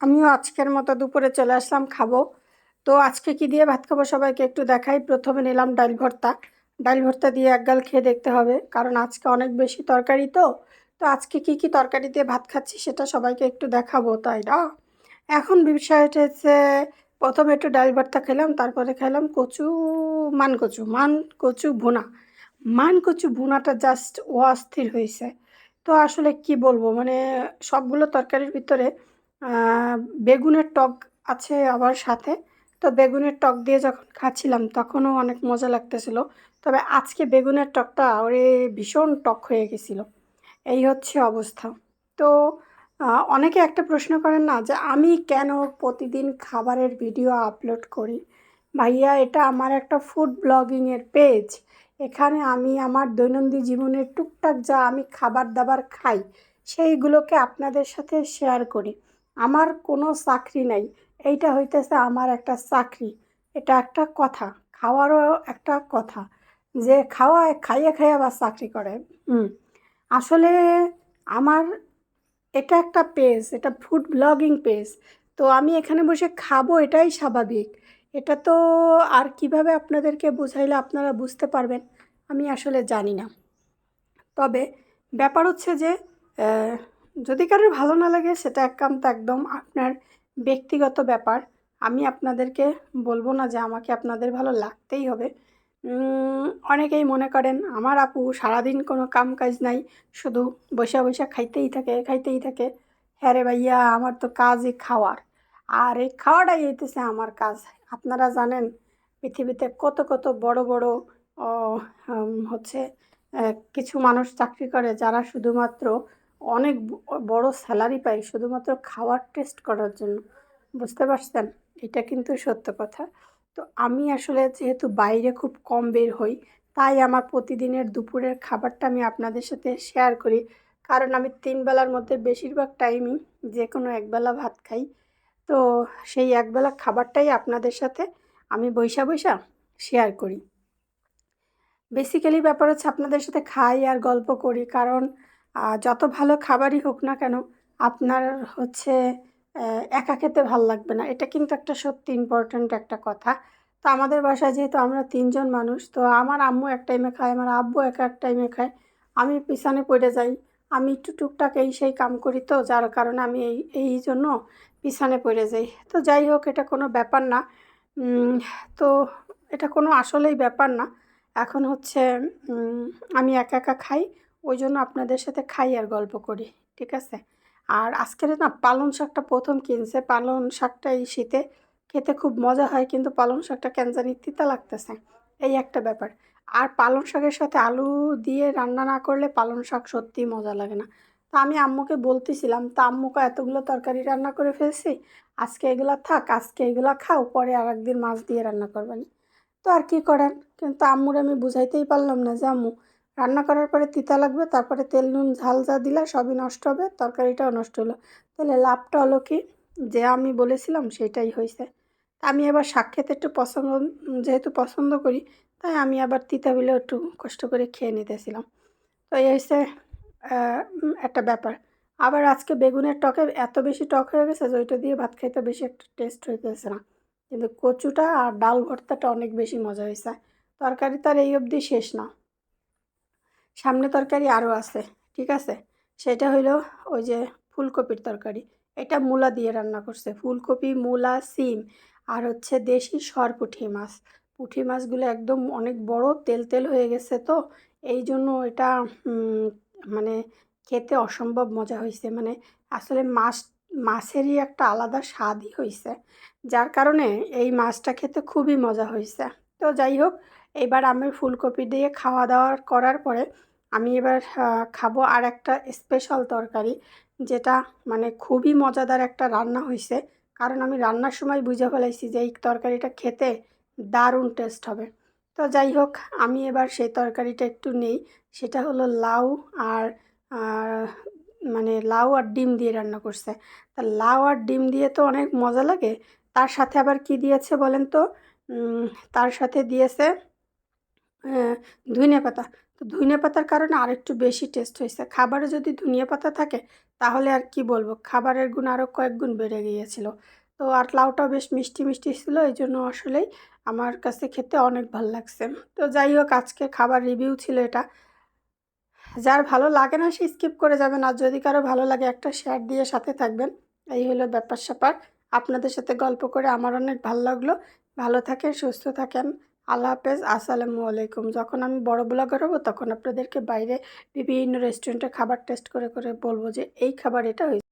আমিও আজকের মতো দুপুরে চলে আসলাম, খাব। তো আজকে কি দিয়ে ভাত খাব সবাইকে একটু দেখাই। প্রথমে নিলাম ডাল ভর্তা। ডাল ভর্তা দিয়ে একগাল খেয়ে দেখতে হবে, কারণ আজকে অনেক বেশি তরকারি তো। তো আজকে কি কি তরকারি দিয়ে ভাত খাচ্ছি সেটা সবাইকে একটু দেখাবো, তাই না? এখন বিষয়টা হচ্ছে প্রথমে একটু ডাল ভর্তা খেলাম, তারপরে খেলাম কচু, মান কচু মান কচু ভুনা। মান কচু ভুনাটা জাস্ট অস্থির হয়েছে। তো আসলে কি বলব মানে সবগুলো তরকারির ভিতরে বেগুনের টক আছে আবার সাথে। তো বেগুনের টক দিয়ে যখন খাচ্ছিলাম তখনও অনেক মজা লাগতেছিল। তবে আজকে বেগুনের টকটা ওরে ভীষণ টক হয়ে গেছিল। এই হচ্ছে অবস্থা। তো অনেকে একটা প্রশ্ন করেন না যে আমি কেন প্রতিদিন খাবারের ভিডিও আপলোড করি? ভাইয়া, এটা আমার একটা ফুড ব্লগিংয়ের পেজ। এখানে আমি আমার দৈনন্দিন জীবনের টুকটাক যা আমি খাবার দাবার খাই, সেইগুলোকে আপনাদের সাথে শেয়ার করি। আমার কোনো চাকরি নাই। এইটা হইতেছে আমার একটা চাকরি। এটা একটা কথা, খাওয়ারও একটা কথা। যে খাওয়া খাইয়ে খাইয়ে আবার চাকরি করে। আসলে আমার এটা একটা পেজ, এটা ফুড ব্লগিং পেজ। তো আমি এখানে বসে খাব, এটাই স্বাভাবিক। এটা তো আর কীভাবে আপনাদেরকে বুঝাইলে আপনারা বুঝতে পারবেন, আমি আসলে জানি না। তবে ব্যাপার হচ্ছে যে যদি কারোর ভালো না লাগে, সেটা একান্ত একদম আপনার ব্যক্তিগত ব্যাপার। আমি আপনাদেরকে বলব না যে আমাকে আপনাদের ভালো লাগতেই হবে। অনেকেই মনে করেন, আমার আপু সারাদিন কোনো কাম কাজ নাই, শুধু বসে বসে খাইতেই থাকে খাইতেই থাকে। হ্যাঁ রে ভাইয়া, আমার তো কাজই খাওয়ার। আর এই খাওয়াটাই হইতেছে আমার কাজ। আপনারা জানেন, পৃথিবীতে কত কত বড় বড় হচ্ছে কিছু মানুষ চাকরি করে যারা শুধুমাত্র অনেক বড় স্যালারি পাই শুধুমাত্র খাওয়ার টেস্ট করার জন্য। বুঝতে পারছেন? এটা কিন্তু সত্য কথা। তো আমি আসলে যেহেতু বাইরে খুব কম বের হই, তাই আমার প্রতিদিনের দুপুরের খাবারটা আমি আপনাদের সাথে শেয়ার করি। কারণ আমি তিন বেলার মধ্যে বেশিরভাগ টাইমই যে কোনো একবেলা ভাত খাই। তো সেই একবেলা খাবারটাই আপনাদের সাথে আমি বৈশা বৈশা শেয়ার করি। বেসিক্যালি ব্যাপার হচ্ছে আপনাদের সাথে খাই আর গল্প করি। কারণ যত ভালো খাবারই হোক না কেন, আপনার হচ্ছে একা খেতে ভালো লাগবে না। এটা কিন্তু একটা সত্যি ইম্পর্ট্যান্ট একটা কথা। তো আমাদের বাসায় যেহেতু আমরা তিনজন মানুষ, তো আমার আম্মু এক টাইমে খায়, আমার আব্বু এক এক টাইমে খায়। আমি পিছনে পড়ে যাই, আমি একটু টুকটাক এই সেই কাম করি তো, যার কারণে আমি এই এই জন্য পিছনে পড়ে যাই। তো যাই হোক, এটা কোনো ব্যাপার না। তো এটা কোনো আসলেই ব্যাপার না। এখন হচ্ছে আমি একা একা খাই ওই জন্য আপনাদের সাথে খাই আর গল্প করি, ঠিক আছে? আর আজকের না পালং শাকটা প্রথম কিনছে। পালং শাকটা এই শীতে খেতে খুব মজা হয়, কিন্তু পালং শাকটা কেন জানি তিতা লাগতেছে। এই একটা ব্যাপার। আর পালং শাকের সাথে আলু দিয়ে রান্না না করলে পালং শাক সত্যিই মজা লাগে না। তো আমি আম্মুকে বলতেছিলাম, তা আম্মুকে এতগুলো তরকারি রান্না করে ফেলছি? আজকে এগুলো থাক, আজকে এগুলো খাও, পরে আর একদিন মাছ দিয়ে রান্না করবেন। তো আর কি করেন? কিন্তু আম্মুর আমি বুঝাইতেই পারলাম না যে, আম্মু রান্না করার পরে তিতা লাগবে, তারপরে তেল, নুন, ঝাল যা দিলে সবই নষ্ট হবে, তরকারিটাও নষ্ট হলো। তাহলে লাভটা হলো কি? যে আমি বলেছিলাম সেটাই হয়েছে। আমি আবার শাক খেতে একটু পছন্দ, যেহেতু পছন্দ করি, তাই আমি আবার তিতা হলেও একটু কষ্ট করে খেয়ে নিতেছিলাম। তো এই হচ্ছে একটা ব্যাপার। আবার আজকে বেগুনের টকে এত বেশি টক হয়ে গেছে যে ওইটা দিয়ে ভাত খাইতে বেশি একটা টেস্ট হইতেছে না। কিন্তু কচুটা আর ডাল ভর্তাটা অনেক বেশি মজা হয়েছে তরকারি তার এই অবধি শেষ না। সামনে তরকারি আরও আছে, ঠিক আছে? সেটা হইল ওই যে ফুলকপির তরকারি। এটা মূলা দিয়ে রান্না করছে। ফুলকপি, মূলা, সিম আর হচ্ছে দেশি সর পুঁটি মাছ। পুঁটি মাছগুলো একদম অনেক বড়, তেল তেল হয়ে গেছে তো। এই জন্য এটা মানে খেতে অসম্ভব মজা হয়েছে মানে আসলে মাছ, মাছেরই একটা আলাদা স্বাদই হয়েছে যার কারণে এই মাছটা খেতে খুবই মজা হয়েছে তো যাই হোক, এবার আমি ফুলকপি দিয়ে খাওয়া দাওয়া করার পরে আমি এবার খাব আর একটা স্পেশাল তরকারি যেটা মানে খুবই মজাদার একটা রান্না হয়েছে কারণ আমি রান্নার সময় বুঝে ফেলাইছি যে এই তরকারিটা খেতে দারুণ টেস্ট হবে। তো যাই হোক, আমি এবার সেই তরকারিটা একটু নেই। সেটা হলো লাউ আর মানে লাউ আর ডিম দিয়ে রান্না করছে। তা লাউ আর ডিম দিয়ে তো অনেক মজা লাগে। তার সাথে আবার কি দিয়েছে বলেন তো? তার সাথে দিয়েছে ধুইনে পাতা। তো ধুইনে পাতার কারণে আরেকটু বেশি টেস্ট হয়েছে। খাবারে যদি ধনিয়া পাতা থাকে, তাহলে আর কি বলব? খাবারের গুণ আরও কয়েক গুণ বেড়ে গিয়েছিল। তো আর লাউটাও বেশ মিষ্টি মিষ্টি ছিল, এই জন্য আসলেই আমার কাছে খেতে অনেক ভালো লাগছে। তো যাই হোক, আজকে খাবার রিভিউ ছিল এটা। যার ভালো লাগে না, সে স্কিপ করে যাবেন আর যদি কারও ভালো লাগে, একটা শেয়ার দিয়ে সাথে থাকবেন। এই হলো ব্যাপার স্যাপার আপনাদের সাথে গল্প করে আমার অনেক ভালো লাগল। ভালো থাকেন, সুস্থ থাকেন। আল্লাহ হাফেজ। আসসালামু আলাইকুম। যখন আমি বড় ব্লগার হব, তখন আপনাদেরকে বাইরে বিভিন্ন রেস্টুরেন্টে খাবার টেস্ট করে করে বলব যে, এই খাবার এটা হয়েছে।